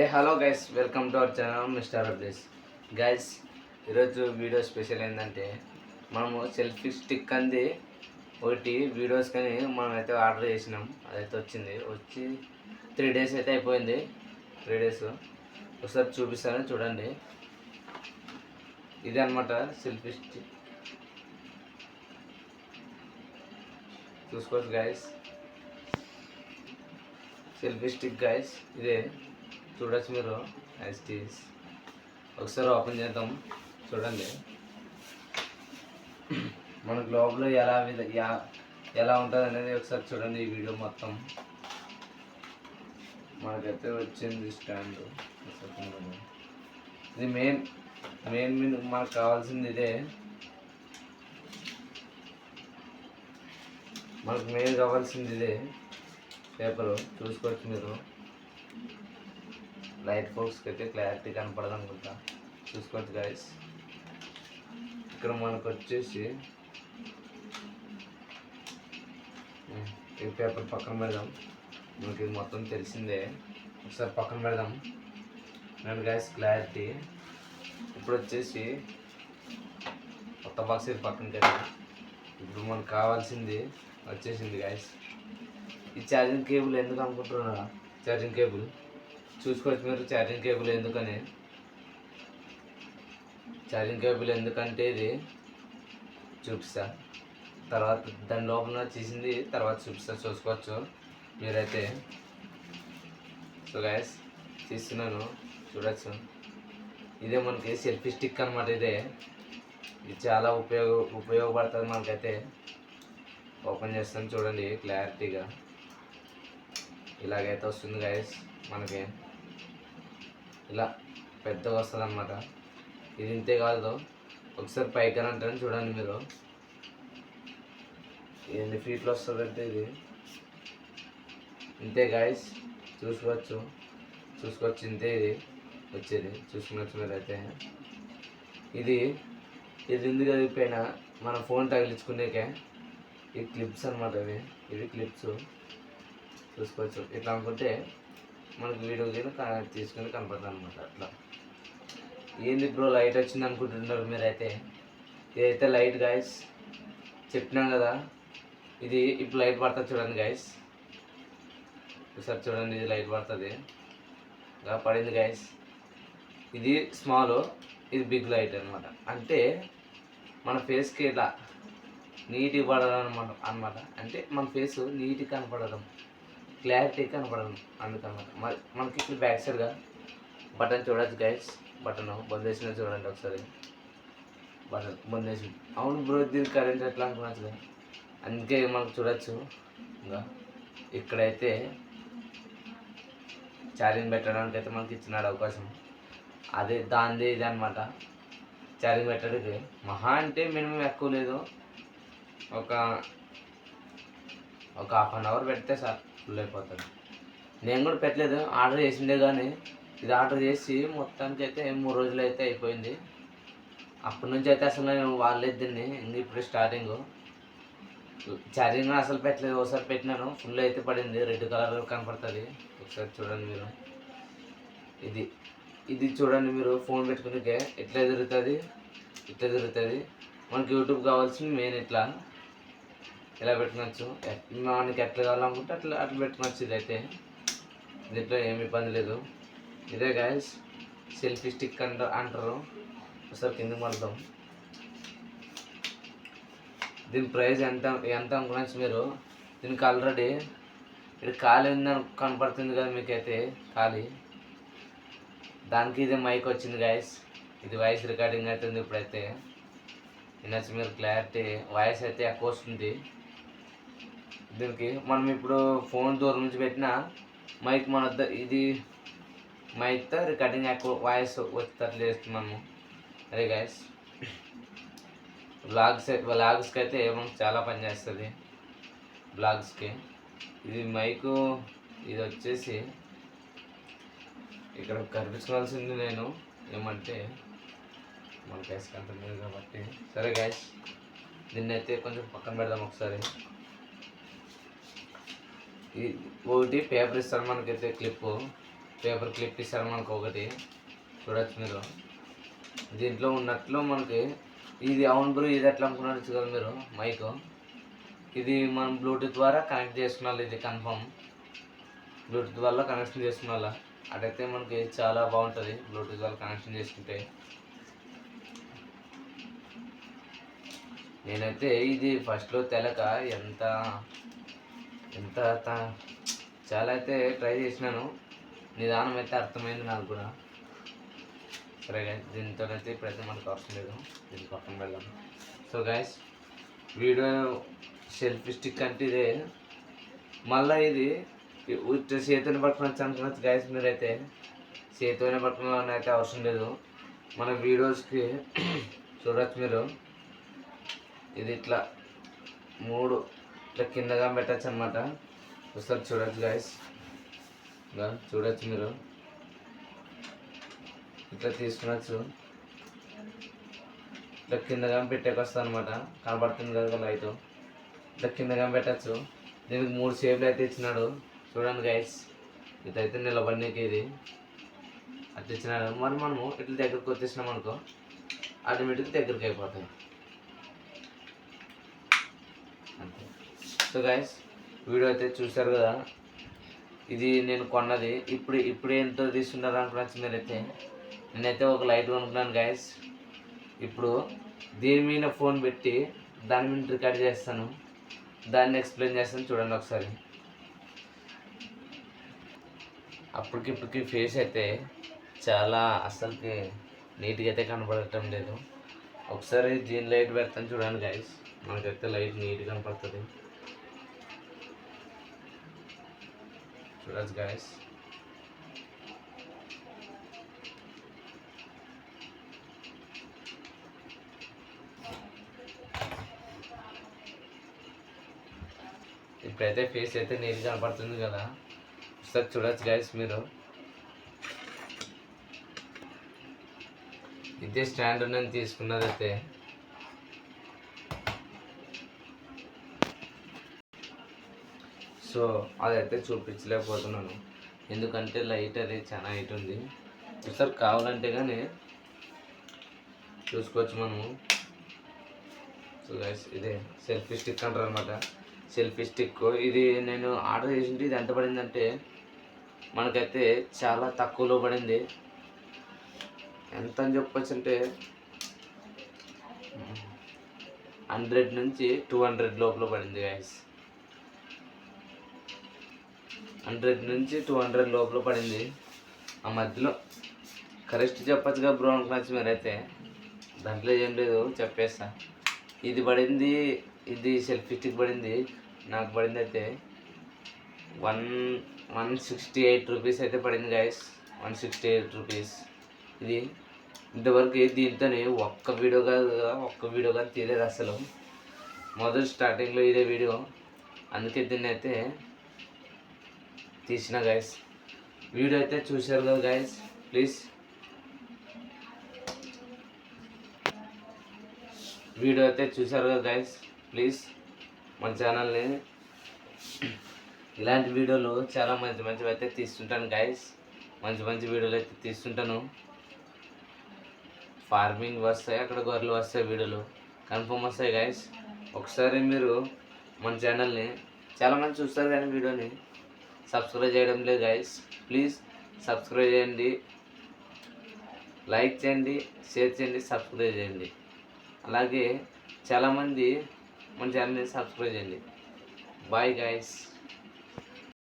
Hey hello guys welcome to our channel mister అబ్లేస్ guys ఈరోజు video special ఏంటంటే మనము selfie stick అంది ఒకటి వీడియోస్ కానీ మనం అయితే ఆర్డర్ చేసినాం అదైతే వచ్చింది. వచ్చి త్రీ డేస్ అయితే అయిపోయింది త్రీ డేస్. ఒకసారి చూపిస్తాను చూడండి. ఇది అనమాట సెల్ఫీ స్టిక్. చూసుకోవచ్చు గైస్. సెల్ఫీ స్టిక్ గైస్ ఇదే. చూడొచ్చు మీరు. ఎస్టీస్ ఒకసారి ఓపెన్ చేద్దాం. చూడండి. మనకు లోపల ఎలా విధ ఎలా ఉంటుంది అనేది ఒకసారి చూడండి ఈ వీడియో మొత్తం. మనకైతే వచ్చింది స్టాండ్ ఇది మెయిన్ మెయిన్ మనకు కావాల్సింది ఇదే. మనకు మెయిన్ కావాల్సింది ఇదే. పేపరు చూసుకోవచ్చు మీరు. లైట్ ఫోక్స్కి అయితే క్లారిటీ కనపడదు అనుకుంటా చూసుకోవచ్చు గైస్ ఇక్కడ మనకు వచ్చేసి ఈ పేపర్ పక్కన పెడదాం. మనకి ఇది మొత్తం తెలిసిందే. ఒకసారి పక్కన పెడదాం. నేను గైస్ క్లారిటీ ఇప్పుడు వచ్చేసి కొత్త బాక్స్ ఇది పక్కన కదా ఇప్పుడు మనకు కావాల్సింది వచ్చేసింది గాయస్ ఈ ఛార్జింగ్ కేబుల్ ఎందుకు అనుకుంటున్నారా? ఛార్జింగ్ కేబుల్ చూసుకోవచ్చు మీరు ఛార్జింగ్ కేబుల్ ఎందుకని? ఛార్జింగ్ కేబుల్ ఎందుకంటే ఇది చూపిస్తా. తర్వాత దాని లోపల చేసింది తర్వాత చూపిస్తా చూసుకోవచ్చు మీరైతే. సో గ్యాస్ తీస్తున్నాను చూడొచ్చు. ఇదే మనకి సెల్ఫీ స్టిక్ అనమాట ఇదే. ఇది చాలా ఉపయోగ ఉపయోగపడుతుంది మనకైతే. ఓపెన్ చేస్తాను చూడండి క్లారిటీగా ఇలాగైతే వస్తుంది గాయస్ మనకి. ఇలా పెద్దగా వస్తుంది అనమాట ఇది ఇంతే కాదు. ఒకసారి పైకి అంటారని చూడండి మీరు. ఎన్ని ఫీట్లు వస్తుందంటే ఇది. ఇంతే గాయస్ చూసుకోవచ్చు. చూసుకోవచ్చు ఇంతే ఇది. వచ్చేది. చూసుకున్నచ్చు మీరు అయితే. ఇది ఇది ఎందుకు కదా మన ఫోన్ తగిలించుకునేకే. ఈ క్లిప్స్ అనమాట ఇవి. ఇవి క్లిప్స్ చూసుకోవచ్చు. ఇట్లా అనుకుంటే మనకి వీడియో కింద తీసుకుని కనపడుతుంది అనమాట అట్లా. ఏంది బ్రో లైట్ వచ్చింది అనుకుంటున్నారు మీరైతే? ఇదైతే లైట్ గాయస్ చెప్పినాం కదా. ఇది ఇప్పుడు లైట్ పడుతుంది చూడండి గాయస్. ఒకసారి చూడండి ఇది లైట్ పడుతుంది. ఇలా పడింది గాయస్. ఇది స్మాల్ ఇది బిగ్ లైట్ అనమాట అంటే మన ఫేస్కి ఇలా నీట్గా పడడం అనమాట అనమాట అంటే మన ఫేస్ నీట్గా కనపడడం. క్లారిటీ కనపడడం అందుకనమాట. మరి మనకి ఇక్కడ బ్యాక్ సైడ్గా బటన్ చూడొచ్చు గైస్ బటన్ బంద్ చూడండి ఒకసారి. బటన్ బంద్ అవును బ్రో దీనికి కరెంట్ ఎట్లా అనుకున్నచ్చు కదా? అందుకే మనకు చూడొచ్చు. ఇంకా ఇక్కడైతే ఛార్జింగ్ పెట్టడానికి అయితే మనకి ఇచ్చినాడు అవకాశం. అదే దాంది ఇది అనమాట ఛార్జింగ్ పెట్టడానికి. మహా అంటే మినిమం ఎక్కువ లేదు. ఒక ఒక హాఫ్ అన్ అవర్ పెడితే సార్ ఫుల్ అయిపోతుంది. నేను కూడా పెట్టలేదు ఆర్డర్ చేసిండే కానీ ఇది ఆర్డర్ చేసి మొత్తానికి అయితే మూడు రోజులు అయితే అయిపోయింది. అప్పటి నుంచి అయితే అసలు నేను వాళ్ళే దీన్ని ఇప్పుడు స్టార్టింగ్ ఛార్జింగ్ అసలు పెట్టలేదు ఒకసారి పెట్టినాను ఫుల్ అయితే పడింది రెడ్ కలర్ కనపడుతుంది. ఒకసారి చూడండి మీరు. ఇది ఇది చూడండి మీరు ఫోన్ పెట్టుకునే ఎట్లా ఎదురుతుంది ఇట్లా ఎదురుతుంది మనకి యూట్యూబ్ కావాల్సింది మెయిన్ ఇట్లా. ఇలా పెట్టుకోవచ్చు మనకి ఎట్లా కావాలనుకుంటే అట్లా అట్లా పెట్టుకోవచ్చు ఇదైతే. దీంట్లో ఏమి ఇబ్బంది లేదు. ఇదే గాయస్ సెల్ఫీ స్టిక్ అంట అంటారు. ఒకసారి కింద మడదాం దీని ప్రైస్ ఎంత ఎంత అనుకున్నచ్చు మీరు? దీనికి ఆల్రెడీ ఇక్కడ ఖాళీ ఉందని కనపడుతుంది కదా మీకైతే ఖాళీ. దానికి ఇది మైక్ వచ్చింది గాయస్ ఇది వాయిస్ రికార్డింగ్ అవుతుంది ఇప్పుడైతే. వినొచ్చు మీరు క్లారిటీ వాయిస్ అయితే ఎక్కువ వస్తుంది. దీనికి మనం ఇప్పుడు ఫోన్ దూరం నుంచి పెట్టినా మైక్ మన వద్ద ఇది మైక్తో రికార్డింగ్ ఎక్కువ వాయిస్ వచ్చేటట్లు చేస్తున్నాము అదే గాయస్ బ్లాగ్స్ బ్లాగ్స్కి అయితే మనకు చాలా పని చేస్తుంది. బ్లాగ్స్కి ఇది మైకు ఇది వచ్చేసి ఇక్కడ కనిపించవలసింది నేను ఏమంటే మన గ్యాస్ కంటే కాబట్టి. సరే గ్యాస్ దీన్ని అయితే కొంచెం పక్కన పెడదాం ఒకసారి. ఒకటి పేపర్ ఇస్తారు మనకైతే క్లిప్. పేపర్ క్లిప్ ఇస్తారు మనకు ఒకటి చూడొచ్చు మీరు. దీంట్లో ఉన్నట్లు మనకి ఇది అవును బ్రో ఇది ఎట్లా అనుకున్నారు కదా మీరు? మైక్. ఇది మనం బ్లూటూత్ ద్వారా కనెక్ట్ చేసుకున్నాలి ఇది కన్ఫర్మ్ బ్లూటూత్ వల్ల కనెక్షన్ చేసుకున్నాల అటైతే మనకి చాలా బాగుంటుంది బ్లూటూత్ వల్ల కనెక్షన్ చేసుకుంటే. నేనైతే ఇది ఫస్ట్లో తెలక ఎంత ఎంత త- చాలా అయితే ట్రై చేసినాను. నిదానం అయితే అర్థమైంది నాకు కూడా. సరే guys, దీంతోనైతే ఇప్పుడైతే మనకు అవసరం లేదు. దీని పక్కన వెళ్దాం. So guys video selfie stick అంటే ఇదే. మళ్ళీ ఇది చేతిని పట్టుకుని అనుకున్నచ్చు గైస్ మీరైతే. చేతితోనే పట్టుకుని అయితే అవసరం లేదు. మన వీడియోస్కి చూడవచ్చు మీరు. ఇది ఇట్లా మూడు ఇట్లా కిందగా పెట్టచ్చు అనమాట ఒకసారి చూడొచ్చు గాయస్ చూడొచ్చు మీరు. ఇట్లా తీసుకునొచ్చు. ఇట్లా కిందగా పెట్టేకొస్తుంది అనమాట కనబడుతుంది కదా లైట్ ఇట్లా కిందగా పెట్టచ్చు దీనికి మూడు షేప్లు అయితే ఇచ్చినాడు. చూడండి గైస్ ఇదైతే నిలబడినకి ఇది. అట్లా ఇచ్చినాడు. మరి మనము ఇట్లా దగ్గరకు వచ్చేసినాం అనుకో ఆటోమేటిక్ దగ్గరికి అయిపోతాయి. సో గైస్ వీడియో అయితే చూసారు కదా? ఇది నేను కొన్నది. ఇప్పుడు ఇప్పుడు ఎంతో తీసుకున్నారు అనుకున్నాను మీరైతే నేనైతే ఒక లైట్ కొనుక్కున్నాను గైస్ ఇప్పుడు దీని మీద ఫోన్ పెట్టి దాని మీద రికార్డ్ చేస్తాను. దాన్ని ఎక్స్ప్లెయిన్ చేస్తాను చూడండి ఒకసారి. అప్పటికి ఇప్పటికి ఫేస్ అయితే చాలా అసలుకి నీట్గా అయితే కనపడటం లేదు. ఒకసారి దీని లైట్ పెడతాను చూడండి గైస్ మనకైతే లైట్ నీట్గా కనపడుతుంది. చూడచ్చు గైస్ ఇప్పుడైతే ఫేస్ అయితే నీట్ కనపడుతుంది కదా. ఒకసారి చూడచ్చు గైస్ మీరు. ఇదే స్టాండ్ నేను తీసుకున్నదైతే. సో అదైతే చూపించలేకపోతున్నాను. ఎందుకంటే లైట్ అది చాలా హైట్ ఉంది. ఒకసారి కావాలంటే కానీ చూసుకోవచ్చు మనము. సో గైస్ ఇదే సెల్ఫీ స్టిక్ అంటారు అనమాట సెల్ఫీ స్టిక్. ఇది నేను ఆర్డర్ చేసింది ఇది ఎంత పడిందంటే మనకైతే చాలా తక్కువలో పడింది. ఎంత అని చెప్పచ్చు అంటే హండ్రెడ్ నుంచి టూ హండ్రెడ్ లోపల పడింది గైస్ హండ్రెడ్ నుంచి టూ హండ్రెడ్ లోపల పడింది. ఆ మధ్యలో కరెక్ట్ చెప్పచ్చుగా బ్రౌన్ అనుకున్నచ్చు మీరైతే. దాంట్లో ఏం లేదు చెప్పేస్తా. ఇది పడింది ఇది సెల్ఫీ స్టిక్ పడింది నాకు పడింది అయితే one one sixty eight rupees అయితే పడింది guys one sixty eight rupees. ఇది ఇంతవరకు దీంతోనే ఒక్క వీడియో కాదు ఒక్క వీడియో కానీ తీయలేదు అసలు. మొదటి స్టార్టింగ్లో ఇదే వీడియో. అందుకే దీన్ని అయితే తీసిన గైస్ వీడియో అయితే చూశారు కదా గైస్ ప్లీజ్ వీడియో అయితే చూశారు కదా గైస్ ప్లీజ్ మన ఛానల్ని ఇలాంటి వీడియోలు చాలా మంచి మంచివి అయితే తీస్తుంటాను గైస్ మంచి మంచి వీడియోలు అయితే తీస్తుంటాను. ఫార్మింగ్ వస్తాయి అక్కడ గొర్రెలు వస్తాయి వీడియోలు కన్ఫర్మ్ వస్తాయి గైస్ ఒకసారి మీరు మన ఛానల్ని చాలా మంది చూస్తారు కానీ వీడియోని సబ్స్క్రైబ్ చేయడం లేదు గైస్ ప్లీజ్ సబ్స్క్రైబ్ చేయండి. లైక్ చేయండి షేర్ చేయండి సబ్స్క్రైబ్ చేయండి. అలాగే చాలామంది మన ఛానల్ని సబ్స్క్రైబ్ చేయండి. Bye guys